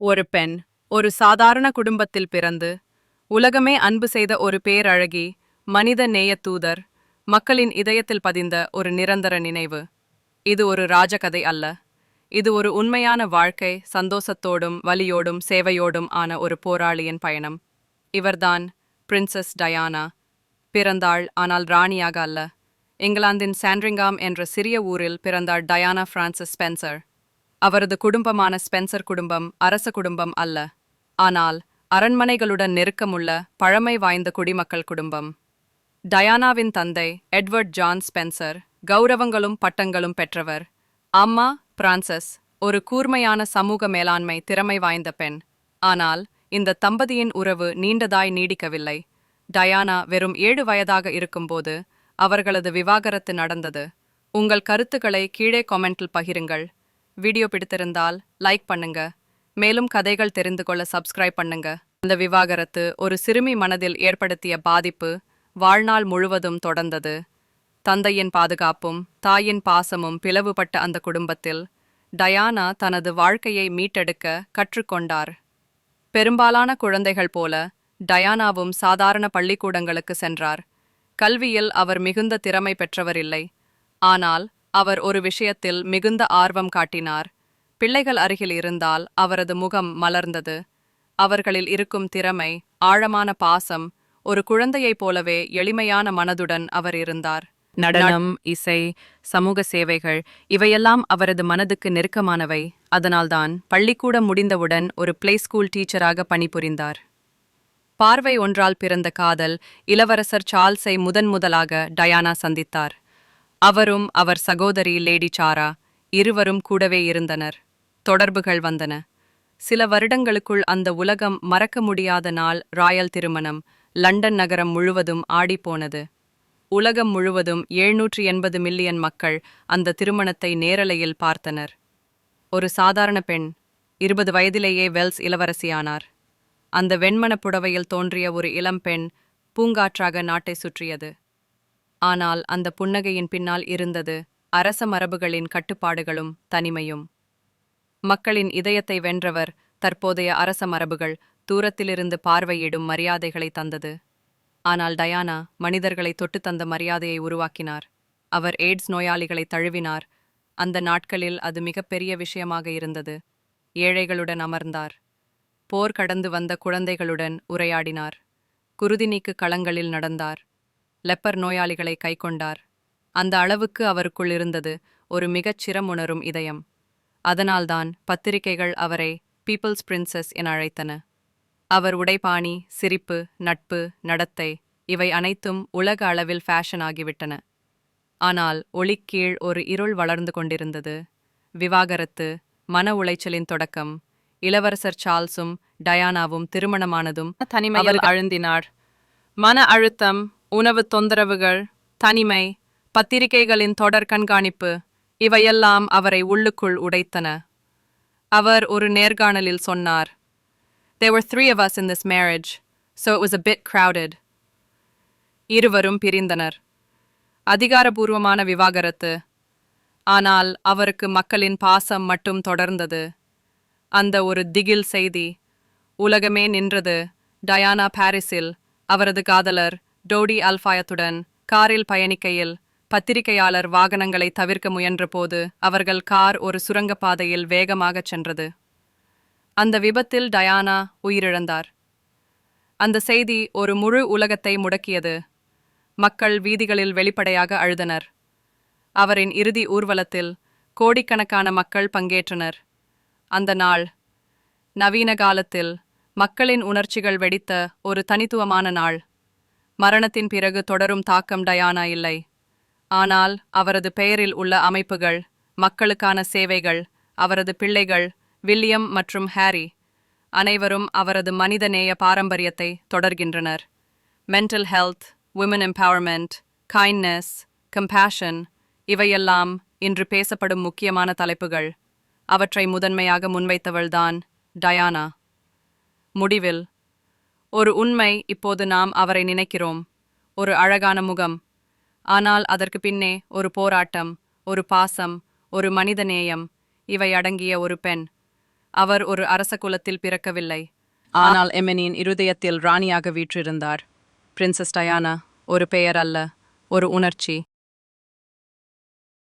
ஒரு பெண் ஒரு சாதாரண குடும்பத்தில் பிறந்து உலகமே அன்பு செய்த ஒரு பேரழகி மனித நேய தூதர் மக்களின் இதயத்தில் பதிந்த ஒரு நிரந்தர நினைவு. இது ஒரு ராஜகதை அல்ல. இது ஒரு உண்மையான வாழ்க்கை சந்தோஷத்தோடும் வலியோடும் சேவையோடும் ஆன ஒரு போராளியின் பயணம். இவர்தான் பிரின்சஸ் டயானா. பிறந்தாள் ஆனால் ராணியாக அல்ல. இங்கிலாந்தின் சாண்ட்ரிங்காம் என்ற சிறிய ஊரில் பிறந்தாள் டயானா பிரான்சிஸ் ஸ்பென்சர். அவரது குடும்பமான ஸ்பென்சர் குடும்பம் அரச குடும்பம் அல்ல. ஆனால் அரண்மனைகளுடன் நெருக்கமுள்ள பழமை வாய்ந்த குடிமக்கள் குடும்பம். டயானாவின் தந்தை எட்வர்ட் ஜான் ஸ்பென்சர் கௌரவங்களும் பட்டங்களும் பெற்றவர். அம்மா பிரான்சஸ் ஒரு கூர்மையான சமூக மேலாண்மை திறமை வாய்ந்த பெண். ஆனால் இந்த தம்பதியின் உறவு நீண்டதாய் நீடிக்கவில்லை. டயானா வெறும் ஏழு வயதாக இருக்கும்போது அவர்களது விவாகரத்து நடந்தது. உங்கள் கருத்துக்களை கீழே கொமெண்டில் பகிருங்கள். வீடியோ பிடித்திருந்தால் லைக் பண்ணுங்க. மேலும் கதைகள் தெரிந்து கொள்ள சப்ஸ்கிரைப் பண்ணுங்க. அந்த விவாகரத்து ஒரு சிறுமி மனதில் ஏற்படுத்திய பாதிப்பு வாழ்நாள் முழுவதும் தொடர்ந்தது. தந்தையின் பாதுகாப்பும் தாயின் பாசமும் பிளவுபட்ட அந்த குடும்பத்தில் டயானா தனது வாழ்க்கையை மீட்டெடுக்க கற்றுக்கொண்டார். பெரும்பாலான குழந்தைகள் போல டயானாவும் சாதாரண பள்ளிக்கூடங்களுக்கு சென்றார். கல்வியில் அவர் மிகுந்த திறமை பெற்றவர் இல்லை. ஆனால் அவர் ஒரு விஷயத்தில் மிகுந்த ஆர்வம் காட்டினார். பிள்ளைகள் அருகில் இருந்தால் அவரது முகம் மலர்ந்தது. அவர்களில் இருக்கும் திறமை ஆழமான பாசம் ஒரு குழந்தையைப் போலவே எளிமையான மனதுடன் அவர் இருந்தார். நடனம் இசை சமூக சேவைகள் இவையெல்லாம் அவரது மனதுக்கு நெருக்கமானவை. அதனால்தான் பள்ளிக்கூடம் முடிந்தவுடன் ஒரு பிளே ஸ்கூல் டீச்சராக பணிபுரிந்தார். பார்வை ஒன்றால் பிறந்த காதல் இளவரசர் சார்ல்ஸை முதன் முதலாக டயானா சந்தித்தார். அவரும் அவர் சகோதரி லேடி சாரா இருவரும் கூடவே இருந்தனர். தொடர்புகள் வந்தன. சில வருடங்களுக்குள் அந்த உலகம் மறக்க முடியாத நாள் ராயல் திருமணம் லண்டன் நகரம் முழுவதும் ஆடிப்போனது. உலகம் முழுவதும் எழுநூற்றி எண்பது மில்லியன் மக்கள் அந்த திருமணத்தை நேரலையில் பார்த்தனர். ஒரு சாதாரண பெண் இருபது வயதிலேயே வெல்ஸ் இளவரசியானார். அந்த வெண்மணப் புடவையில் தோன்றிய ஒரு இளம்பெண் பூங்காற்றாக நாட்டை சுற்றியது. ஆனால் அந்த புன்னகையின் பின்னால் இருந்தது அரச மரபுகளின் கட்டுப்பாடுகளும் தனிமையும். மக்களின் இதயத்தை வென்றவர் தற்போதைய அரச மரபுகள் தூரத்திலிருந்து பார்வையிடும் மரியாதைகளை தந்தது. ஆனால் டயானா மனிதர்களை தொட்டு தந்த மரியாதையை உருவாக்கினார். அவர் எய்ட்ஸ் நோயாளிகளை தழுவினார். அந்த நாட்களில் அது மிகப்பெரிய விஷயமாக இருந்தது. ஏழைகளுடன் அமர்ந்தார். போர் கடந்து வந்த குழந்தைகளுடன் உரையாடினார். குருதிநீக்கு களங்களில் நடந்தார். லெப்பர் நோயாளிகளை கைக்கொண்டார். அந்த அளவுக்கு அவருக்குள் இருந்தது ஒரு மிகச் சிரமுணரும் இதயம். அதனால்தான் பத்திரிகைகள் அவரை பீப்பிள்ஸ் பிரின்சஸ் என அழைத்தன. அவர் உடைபாணி சிரிப்பு நட்பு நடத்தை இவை அனைத்தும் உலக அளவில் ஃபேஷன் ஆகிவிட்டன. ஆனால் ஒளிக்கீழ் ஒரு இருள் வளர்ந்து கொண்டிருந்தது. விவாகரத்து மன உளைச்சலின் தொடக்கம் இளவரசர் சார்ல்ஸும் டயானாவும் திருமணமானதும் தனிமையில் அழுந்தினார். மன அழுத்தம் உணவு தொந்தரவுகள் தனிமை பத்திரிகைகளின் தொடர் கண்காணிப்பு இவையெல்லாம் அவரை உள்ளுக்குள் உடைத்தன. அவர் ஒரு நேர்காணலில் சொன்னார் There were three of us in this marriage, so it was a bit crowded. இருவரும் பிரிந்தனர். அதிகாரபூர்வமான விவாகரத்து. ஆனால் அவருக்கு மக்களின் பாசம் மட்டும் தொடர்ந்தது. அந்த ஒரு திகில் செய்தி உலகமே நின்றது டயானா பாரிஸில் அவரது காதலர் டோடி அல்ஃபாயத்துடன் காரில் பயணிக்கையில் பத்திரிகையாளர் வாகனங்களை தவிர்க்க முயன்றபோது அவர்கள் கார் ஒரு சுரங்கப்பாதையில் வேகமாகச் சென்றது. அந்த விபத்தில் டயானா உயிரிழந்தார். அந்த செய்தி ஒரு முழு உலகத்தை முடக்கியது. மக்கள் வீதிகளில் வெளிப்படையாக அழுதனர். அவரின் இறுதி ஊர்வலத்தில் கோடிக்கணக்கான மக்கள் பங்கேற்றனர். அந்த நாள் நவீன காலத்தில் மக்களின் உணர்ச்சிகள் வெடித்த ஒரு தனித்துவமான நாள். மரணத்தின் பிறகு தொடரும் தாக்கம் டயானா இல்லை. ஆனால் அவரது பெயரில் உள்ள அமைப்புகள் மக்களுக்கான சேவைகள் அவரது பிள்ளைகள் வில்லியம் மற்றும் ஹாரி அனைவரும் அவரது மனிதநேய பாரம்பரியத்தை தொடர்கின்றனர். Mental health woman empowerment kindness compassion இவையெல்லாம் இன்று பேசப்படும் முக்கியமான தலைப்புகள். அவற்றை முதன்மையாக முன்வைத்தவள்தான் டயானா. முடிவில் ஒரு உண்மை இப்போது நாம் அவரை நினைக்கிறோம். ஒரு அழகான முகம். ஆனால் அதற்கு பின்னே ஒரு போராட்டம் ஒரு பாசம் ஒரு மனிதநேயம். இவை அடங்கிய ஒரு பெண். அவர் ஒரு அரச குலத்தில் பிறக்கவில்லை. ஆனால் எமெனியின் இருதயத்தில் ராணியாக வீற்றிருந்தார். பிரின்சஸ் டயானா ஒரு பெயர் அல்ல ஒரு உணர்ச்சி.